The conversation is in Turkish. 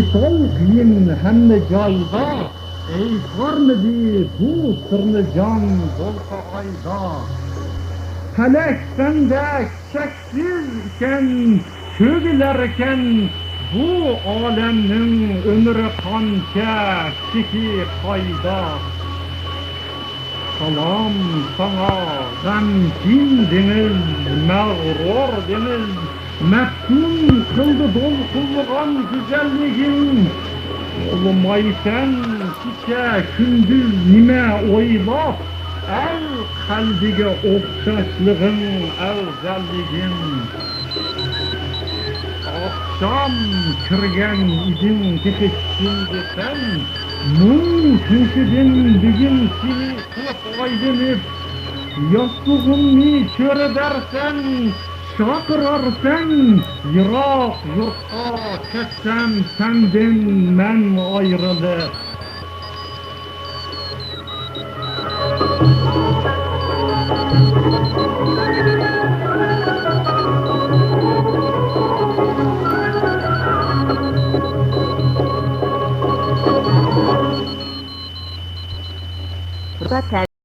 yetol qiyin hamma joyda ey ko'rmidi bu sirni jon bo'lsa oyda falak sanda shaksiz ekan ko'gilarkan bu olamning umri qoncha kiki qoyda salom sana g'amgin dengiz mag'rur dengiz meftun kıldı dolkulluğun güzelliğin. Olmaysan kiçe gündüz nime oylap, el kalbige okşaşlığın evzelliğin. Akşam kirgen idin teki şimdi sen, Mung tünsüdün bugün seni kılıp aydınıp, Yastığımni çöre dersen, çakırarsan, Yirak yurtta ketsem senden men ayrılıp. Burada